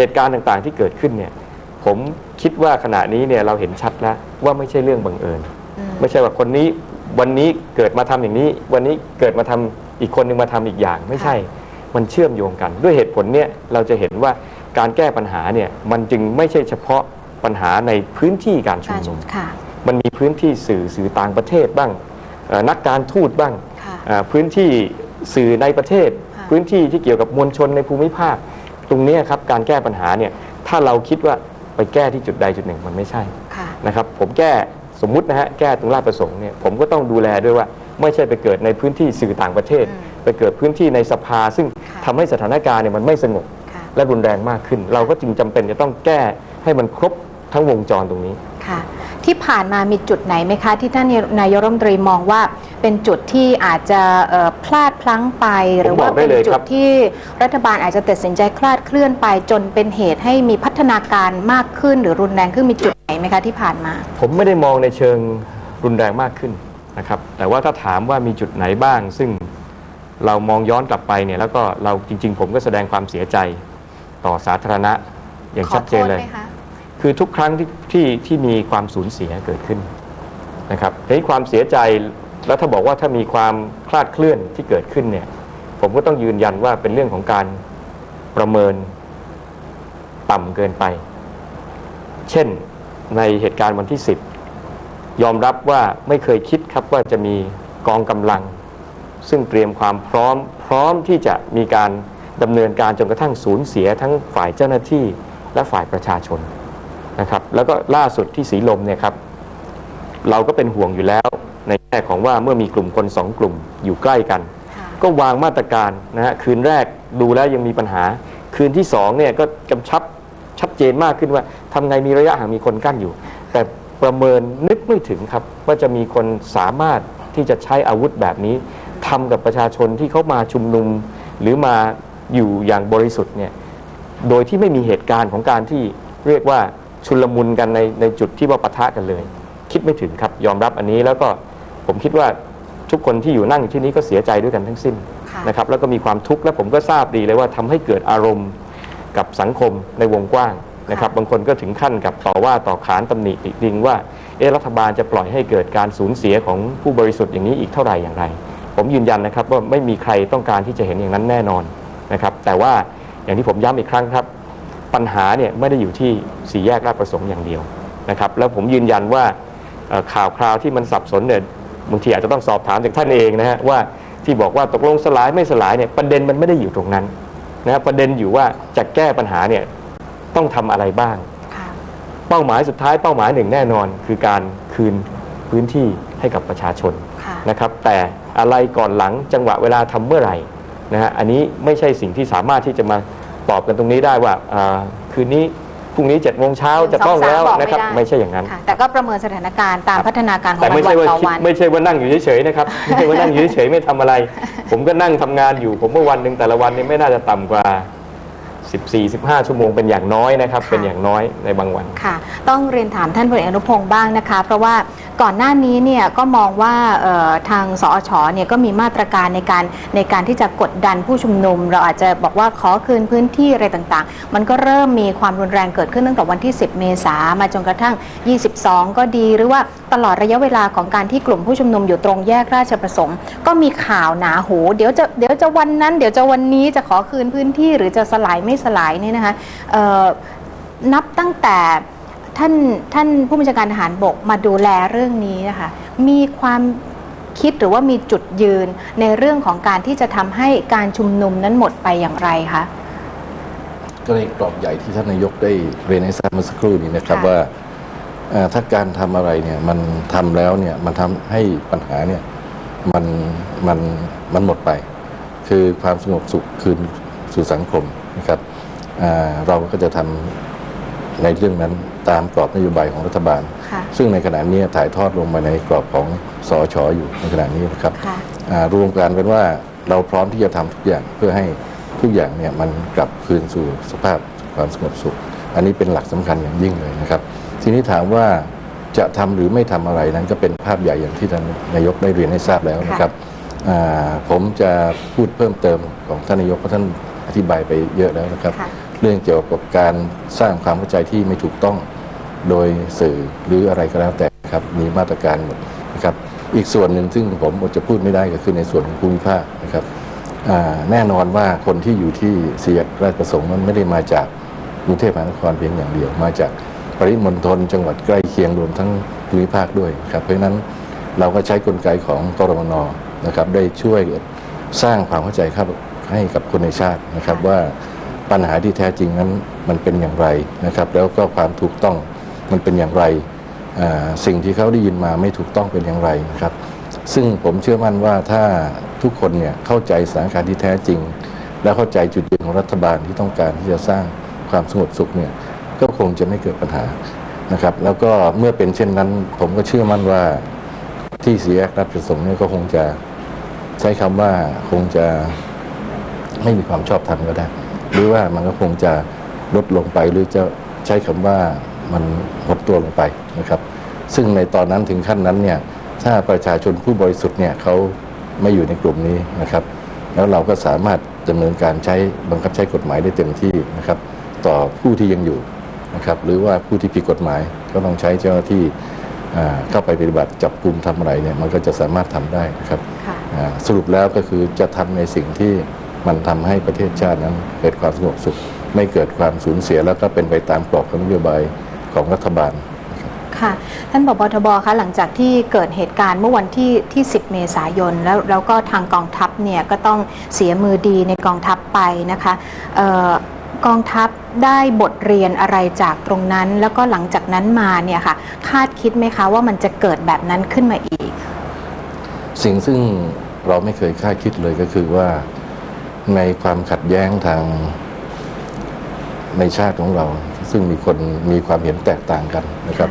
เหตุการณ์ต่างๆที่เกิดขึ้นเนี่ยผมคิดว่าขณะนี้เนี่ยเราเห็นชัดแล้วว่าไม่ใช่เรื่องบังเอิญอืมไม่ใช่ว่าคนนี้วันนี้เกิดมาทำอย่างนี้ วันนี้เกิดมาทำอีกคนหนึงมาทำอีกอย่าง ไม่ใช่ มันเชื่อมโยงกัน ด้วยเหตุผลเนี่ยเราจะเห็นว่าการแก้ปัญหาเนี่ยมันจึงไม่ใช่เฉพาะปัญหาในพื้นที่การชุมการนุมค่ะมันมีพื้นที่สื่อสื่อต่างประเทศบ้างเอ่อนักการทูตบ้างค่ะเอ่อพื้นที่สื่อในประเทศค่ะพื้นที่ที่เกี่ยวกับมวลชนในภูมิภาค ตรงเนี้ยครับการแก้ปัญหาเนี่ยถ้าเราคิดว่าไปแก้ที่จุดใดจุดหนึ่งมันไม่ใช่ค่ะ นะครับผมแก้สมมุตินะฮะแก้ตรงราชประสงค์เนี่ยผมก็ต้องดูแลด้วยว่าไม่ใช่ไปเกิดในพื้นที่สื่อต่างประเทศ อืมไปเกิดพื้นที่ในสภา ซึ่งค่ะ ทำให้สถานการณ์เนี่ยมันไม่สงบ ค่ะ และรุนแรงมากขึ้น เราก็จึงจำเป็นจะต้องแก้ให้มันครบทั้งวงจรตรงนี้ ค่ะ ที่ผ่านมามีจุดไหนไหมคะ ที่ท่านนายกรัฐมนตรีมองว่า เป็นจุดที่อาจจะเอ่อพลาดพลั้งไป หรือว่าผมบอกได้เป็นเลยจุครัดบที่รัฐบาลอาจจะตัดสินใจคลาดเคลื่อนไป จนเป็นเหตุให้มีพัฒนาการมากขึ้น หรือรุนแรงขึ้นมีจุดไหนไหมคะที่ผ่านมา ผมไม่ได้มองในเชิงรุนแรงมากขึ้นนะครับ แต่ว่าถ้าถามว่ามีจุดไหนบ้าง ซึ่งเรามองย้อนกลับไปเนี่ยแล้วก็เราจริง ๆ ผมก็แสดงความเสียใจต่อสาธารณะอย่างชัดเจนเลยขอโทษไหม คือทุกครั้งที่ที่ที่มีความสูญเสียเกิดขึ้นนะครับทีนี้ความเสียใจแล้วถ้าบอกว่าถ้ามีความคลาดเคลื่อนที่เกิดขึ้นเนี่ย ผมก็ต้องยืนยันว่าเป็นเรื่องของการประเมินต่ำเกินไป เช่นในเหตุการณ์วันที่ 10 ยอมรับว่าไม่เคยคิดครับว่าจะมีกองกำลัง ซึ่งเตรียมความพร้อมพร้อมที่จะมีการดำเนินการจนกระทั่งสูญเสียทั้งฝ่ายเจ้าหน้าที่และฝ่ายประชาชน นะครับแล้วก็ล่าสุดที่สีลมเนี่ยครับเราก็เป็นห่วงอยู่แล้ว ในแง่ของว่าเมื่อมีกลุ่มคนสองกลุ่มอยู่ใกล้กันค่ะก็วางมาตรการนะฮะคืนแรกดูแล้วยังมีปัญหา คืนที่สองเนี่ยก็กำชับชัดเจนมากขึ้นว่าทำไงมีระยะห่างมีคนกั้นอยู่ แต่ประเมินนึกไม่ถึงครับ ว่าจะมีคนสามารถที่จะใช้อาวุธแบบนี้ทำกับประชาชนที่เขามาชุมนุม หรือมาอยู่อย่างบริสุทธิ์เนี่ยโดยที่ไม่มีเหตุการณ์ของการที่เรียกว่า ชุลมุนกันในในจุดที่ว่าปะทะกันเลย คิดไม่ถึงครับยอมรับอันนี้แล้วก็ผมคิดว่าทุกคนที่อยู่นั่งอยู่ที่นี้ก็เสียใจด้วยกันทั้งสิ้นค่ะนะครับแล้วก็มีความทุกข์และผมก็ทราบดีเลยว่าทำให้เกิดอารมณ์กับสังคมในวงกว้างนะครับค่ะบางคนก็ถึงขั้นกับต่อว่าต่อขานตำหนิติดิงว่าเอะรัฐบาลจะปล่อยให้เกิดการสูญเสียของผู้บริสุทธิ์อย่างนี้อีกเท่าไหร่อย่างไร ผมยืนยันนะครับว่าไม่มีใครต้องการที่จะเห็นอย่างนั้นแน่นอนนะครับแต่ว่าอย่างที่ผมย้ำอีกครั้งครับ ปัญหาเนี่ยไม่ได้อยู่ที่สี่แยกราชประสงค์อย่างเดียวนะครับแล้วผมยืนยันว่าเอ่อข่าวคราวที่มันสับสนเนี่ยบางทีอาจจะต้องสอบถามจากท่านเองนะฮะว่าที่บอกว่าตกลงสลายไม่สลายเนี่ยประเด็นมันไม่ได้อยู่ตรงนั้นนะฮะประเด็นอยู่ว่าจะแก้ปัญหาเนี่ยต้องทำอะไรบ้างค่ะเป้าหมายสุดท้ายเป้าหมายหนึ่งแน่นอน คือการคืนพื้นที่ให้กับประชาชนค่ะนะครับแต่อะไรก่อนหลังจังหวะเวลาทำเมื่อไหร่นะฮะอันนี้ไม่ใช่สิ่งที่สามารถที่จะมา ตอบกันตรงนี้ได้ว่าอ่าคืนนี้พรุ่งนี้7จ็ดโมงเช้าจะต้องแล้วบอกไม่นะครับได้ไม่ใช่อย่างนั้นค่ะแต่ก็ประเมินสถานการณ์ตามพัฒนาการของแต่วัไม่นใช่ว่าต่อคิดวันไม่ใช่ว่านั่งอยู่เฉยๆนะครับไม่ใช่ว่านั่งอยู่เฉยๆไม่ทำอะไร ผมก็นั่งทำงานอยู่ ผมเมื่อวันหนึ่งแต่ละวันนี้ไม่น่าจะต่ำกว่า14-15 ชั่วโมงเป็นอย่างน้อยนะครับค่ะเป็นอย่างน้อยในบางวันค่ะ ต้องเรียนถามท่านพลเอกอนุพงศ์บ้างนะคะ เพราะว่า ก่อนหน้านี้เนี่ยก็มองว่าทางสอชเนี่ยก็มีมาตรการในการในการที่จะกดดันผู้ชุมนุม เราอาจจะบอกว่าขอคืนพื้นที่อะไรต่างๆ มันก็เริ่มมีความรุนแรงเกิดขึ้นตั้งแต่วันที่ 10 เมษามาจนกระทั่ง 22 ก็ดีหรือว่าตลอดระยะเวลาของการที่กลุ่มผู้ชุมนุมอยู่ตรงแยกราชประสงค์ ก็มีข่าวหนาหู เดี๋ยวจะเดี๋ยวจะวันนั้น เดี๋ยวจะวันนี้จะขอคืนพื้นที่หรือจะสลายไม่สลายเนี่ยนะคะนับตั้งแต่ ท่านท่านผู้บัญชาการทหารบกมาดูแลเรื่องนี้นะคะ มีความคิดหรือว่ามีจุดยืนในเรื่องของการที่จะทำให้การชุมนุมนั้นหมดไปอย่างไรคะ ก็ในกรอบใหญ่ที่ท่านนายกได้เรียนให้ทราบเมื่อสักครู่นี้นะครับค่ะ ว่าเอ่อถ้าการทำอะไรเนี่ยมันทำแล้วเนี่ยมันทำให้ปัญหาเนี่ยมันมันมันหมดไป คือความสงบสุขคืนสู่สังคมนะครับอ่าเราก็จะทำในเรื่องนั้น ตามกรอบนโยบายของรัฐบาลค่ะซึ่งในขณะนี้ถ่ายทอดลงมาในกรอบของสอชออยู่ในขณะนี้นะครับค่ะอ่ารวมกันเป็นว่าเราพร้อมที่จะทำทุกอย่างเพื่อให้ทุกอย่างเนี่ยมันกลับคืนสู่สภาพความสงบสุข อันนี้เป็นหลักสำคัญอย่างยิ่งเลยนะครับ ทีนี้ถามว่าจะทำหรือไม่ทำอะไรนั้นก็เป็นภาพใหญ่อย่างที่ท่านนายกได้เรียนให้ทราบแล้วนะครับอ่าผมจะพูดเพิ่มเติมของท่านนายกเพราะท่านอธิบายไปเยอะแล้วนะครับค่ะ เรื่องเกี่ยวกับการสร้างความเข้าใจที่ไม่ถูกต้องโดยสื่อหรืออะไรก็แล้วแต่ครับมีมาตรการหมดนะครับอีกส่วนหนึ่งซึ่งผมอดจะพูดไม่ได้ก็คือในส่วนของภูมิภาคนะครับแน่นอนว่าคนที่อยู่ที่เสียกราชประสงค์มันไม่ได้มาจากกรุงเทพมหานครเพียงอย่างเดียว มาจากปริมณฑลจังหวัดใกล้เคียงรวมทั้งภูมิภาคด้วยครับเพราะฉะนั้นเราก็ใช้กลไกของกรมนนะครับได้ช่วยสร้างความเข้าใจครับให้กับคนในชาตินะครับว่า ปัญหาที่แท้จริงนั้นมันเป็นอย่างไรนะครับ แล้วก็ความถูกต้องมันเป็นอย่างไร สิ่งที่เขาได้ยินมาไม่ถูกต้องเป็นอย่างไรนะครับ ซึ่งผมเชื่อมั่นว่าถ้าทุกคนเนี่ยเข้าใจสถานการณ์ที่แท้จริง และเข้าใจจุดยืนของรัฐบาลที่ต้องการที่จะสร้างความสงบสุขเนี่ยก็คงจะไม่เกิดปัญหานะครับ แล้วก็เมื่อเป็นเช่นนั้น ผมก็เชื่อมั่นว่าที่สีแยกรัฐประสงค์เนี่ยก็คงจะใช้คำว่าคงจะไม่มีความชอบธรรมก็ได้ รือว่ามันก็คงจะลดลงไปหรือจะใช้คำว่ามันหดตัวลงไปนะครับ ซึ่งในตอนนั้นถึงขั้นนั้นเนี่ยถ้าประชาชนผู้บริสุทธิ์เนี่ยเขาไม่อยู่ในกลุ่มนี้นะครับ แล้วเราก็สามารถดำเนินการใช้บังคับใช้กฎหมายได้เต็มที่นะครับ ต่อผู้ที่ยังอยู่นะครับ หรือว่าผู้ที่ผิดกฎหมายก็ต้องใช้เจ้าหน้าที่อ่าเข้าไปปฏิบัติจับกลุ่มทำอะไรเนี่ยมันก็จะสามารถทำได้นะครับค่ะอ่าสรุปแล้วก็คือจะทำในสิ่งที่ มันทำให้ประเทศชาตินั้นเกิดความสงบสุข ไม่เกิดความสูญเสียแล้วก็เป็นไปตามกรอบของนโยบายของรัฐบาลค่ะท่านผบทบคะหลังจากที่เกิดเหตุการณ์เมื่อวันที่ที่ 10 เมษายน แล้วแล้วก็ทางกองทัพเนี่ยก็ต้องเสียมือดีในกองทัพไปนะคะเอ่อกองทัพได้บทเรียนอะไรจากตรงนั้น แล้วก็หลังจากนั้นมาเนี่ยค่ะคาดคิดไหมคะว่ามันจะเกิดแบบนั้นขึ้นมาอีก สิ่งซึ่งเราไม่เคยคาดคิดเลยก็คือว่า ในความขัดแย้งทางในชาติของเรา ซึ่งมีคนมีความเห็นแตกต่างกันนะครับ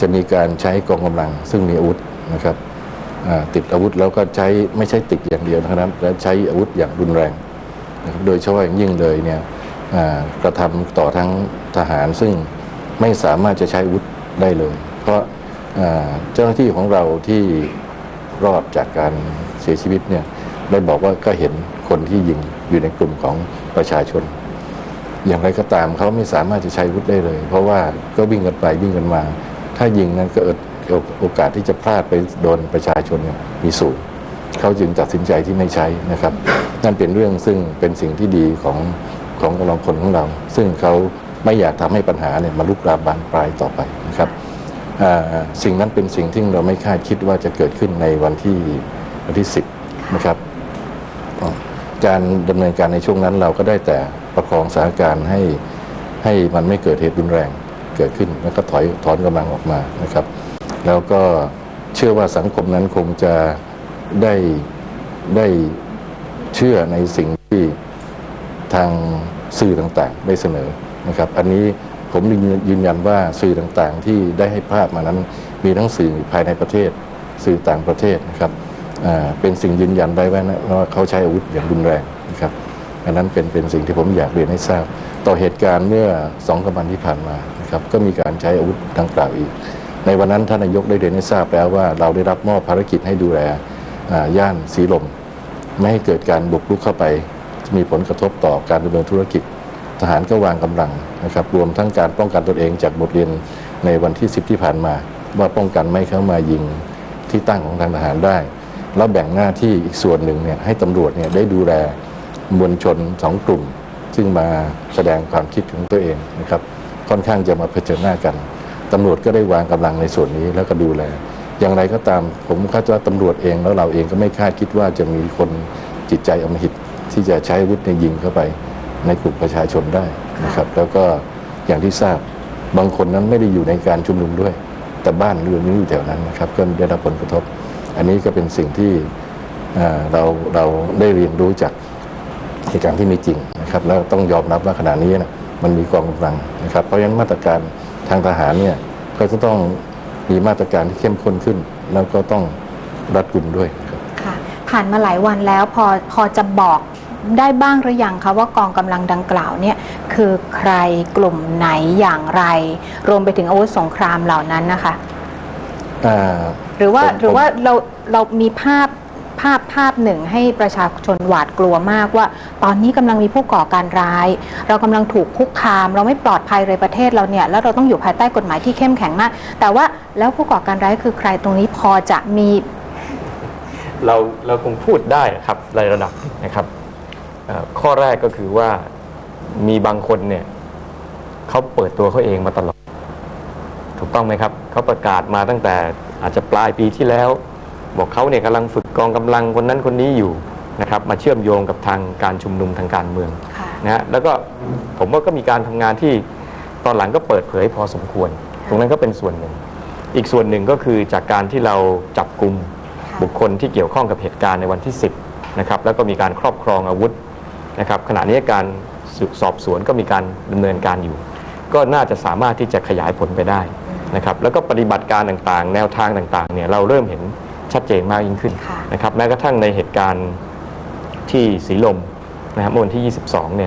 จะมีการใช้กองกำลัง ซึ่งมีอาวุธนะครับติดอาวุธแล้วก็ใช้ไม่ใช่ติดอย่างเดียวนะครับและใช้อาวุธอย่างรุนแรงนะรโดยเฉพาะอย่างยิ่งเลยเนี่ยกระทำต่อทั้งทหารซึ่งไม่สามารถจะใช้อาวุธได้เลย เพราะเจ้าหน้าที่ของเราที่รอดจากการเสียชีวิตเนี่ยได้บอกว่าก็เห็น คนที่ยิงอยู่ในกลุ่มของประชาชน อย่างไรก็ตามเขาไม่สามารถจะใช้อาวุธได้เลย เพราะว่าก็วิ่งกันไปวิ่งกันมา ถ้ายิงนั้นก็เกิดโอกาสที่จะพลาดไปโดนประชาชนมีสูงเขาจึงตัดสินใจที่ไม่ใช้นะครับ นั่นเป็นเรื่องซึ่งเป็นสิ่งที่ดีของของกำลังคนของเรา ซึ่งเขาไม่อยากทำให้ปัญหาเนี่ยมาลุกลามบานปลายต่อไปนะครับสิ่งนั้นเป็นสิ่งที่เราไม่คาดคิดว่าจะเกิดขึ้นในวันที่วันที่ 10 นะครับ การดำเนินการในช่วงนั้นเราก็ได้แต่ประคองสถานการณ์ให้ให้มันไม่เกิดเหตุรุนแรงเกิดขึ้นแล้วก็ถอยถอนกำลังออกมานะครับ แล้วก็เชื่อว่าสังคมนั้นคงจะได้ได้เชื่อในสิ่งที่ทางสื่อต่างๆ ได้เสนอนะครับ อันนี้ผมยืนยันว่าสื่อต่างๆ ที่ได้ให้ภาพมานั้น มีทั้งสื่อภายในประเทศ สื่อต่างประเทศนะครับ เป็นสิ่งยืนยันได้ว่าเขาใช้อาวุธอย่างรุนแรงนะครับอันนั้นเป็นเป็นสิ่งที่ผมอยากเรียนให้ทราบ ต่อเหตุการณ์เมื่อสองสามวันที่ผ่านมานะครับก็มีการใช้อาวุธดังกล่าวอีก ในวันนั้นท่านนายกได้เรียนให้ทราบแล้วว่า เราได้รับมอบภารกิจให้ดูแลย่านสีลม ไม่ให้เกิดการบุกรุกเข้าไป มีผลกระทบต่อการดำเนินธุรกิจ ทหารก็วางกำลังนะครับรวมทั้งการป้องกันตนเองจากบทเรียนในวันที่ 10 ที่ผ่านมา ว่าป้องกันไม่เข้ามายิงที่ตั้งของทางทหารได้ แล้วแบ่งหน้าที่อีกส่วนหนึ่งเนี่ยให้ตำรวจเนี่ยได้ดูแลมวลชนสองกลุ่ม ซึ่งมาแสดงความคิดของตัวเองนะครับค่อนข้างจะมาเผชิญหน้ากันตำรวจก็ได้วางกำลังในส่วนนี้แล้วก็ดูแล อย่างไรก็ตามผมคาดว่าตำรวจเองแล้วเราเองก็ไม่คาดคิดว่าจะมีคนจิตใจอำมหิตที่จะใช้อาวุธในยยิงเข้าไปในกลุ่มประชาชนได้นะครับ แล้วก็อย่างที่ทราบบางคนนั้นไม่ได้อยู่ในการชุมนุมด้วย แต่บ้านเรือนนี้อยู่แถวนั้นนะครับก็ได้รับผลกระทบ อันนี้ก็เป็นสิ่งที่เราเราได้เรียนรู้จากเหตุการณ์ที่มีจริงนะครับ แล้วต้องยอมรับว่าขณะนี้นะมันมีกองกำลังนะครับ เพราะฉะนั้นมาตรการทางทหารเนี่ยก็จะต้องมีมาตรการที่เข้มข้นขึ้น แล้วก็ต้องรัดกุมด้วยครับค่ะผ่านมาหลายวันแล้วพอพอจะบอกได้บ้างหรือยังคะว่ากองกำลังดังกล่าวเนี่ยคือใครกลุ่มไหนอย่างไร รวมไปถึงอาวุธสงครามเหล่านั้นนะคะ อ่าหรือว่าผมหรือว่าเราเรามีภาพภาพภาพหนึ่งให้ประชาชนหวาดกลัวมากว่า ตอนนี้กำลังมีผู้ก่อการร้าย เรากำลังถูกคุกคาม เราไม่ปลอดภัยเลยประเทศเราเนี่ยแล้วเราต้องอยู่ภายใต้กฎหมายที่เข้มแข็งมาก แต่ว่าแล้วผู้ก่อการร้ายคือใครตรงนี้พอจะมีเราเราคงพูดได้ครับในระดับหนึ่งนะครับเอ่อข้อแรกก็คือว่ามีบางคนเนี่ยเขาเปิดตัวเขาเองมาตลอดถู กต้องไหมครับเขาประกาศมาตั้งแต่อาจจะปลายปีที่แล้ว บอกเขาเนี่ยกำลังฝึกกองกำลังคนนั้นคนนี้อยู่นะครับมาเชื่อมโยงกับทางการชุมนุมทางการเมืองค่ะนะฮะแล้วก็ผมว่าก็มีการทำงานที่ตอนหลังก็เปิดเผยพอสมควร ตรงนั้นก็เป็นส่วนหนึ่ง อีกส่วนหนึ่งก็คือจากการที่เราจับกลุ่มค่ะบุคคลที่เกี่ยวข้องกับเหตุการณ์ในวันที่ 10นะครับแล้วก็มีการครอบครองอาวุธนะครับขณะนี้การสืบสอบสวนก็มีการดำเนินการอยู่ ก็น่าจะสามารถที่จะขยายผลไปได้ นะครับแล้วก็ปฏิบัติการต่างๆ แนวทางต่างๆเนี่ยเราเริ่มเห็นชัดเจนมากยิ่งขึ้นค่ะ นะครับแม้กระทั่งในเหตุการณ์ที่สีลมนะครับเมื่อวันที่ 22เนี่ย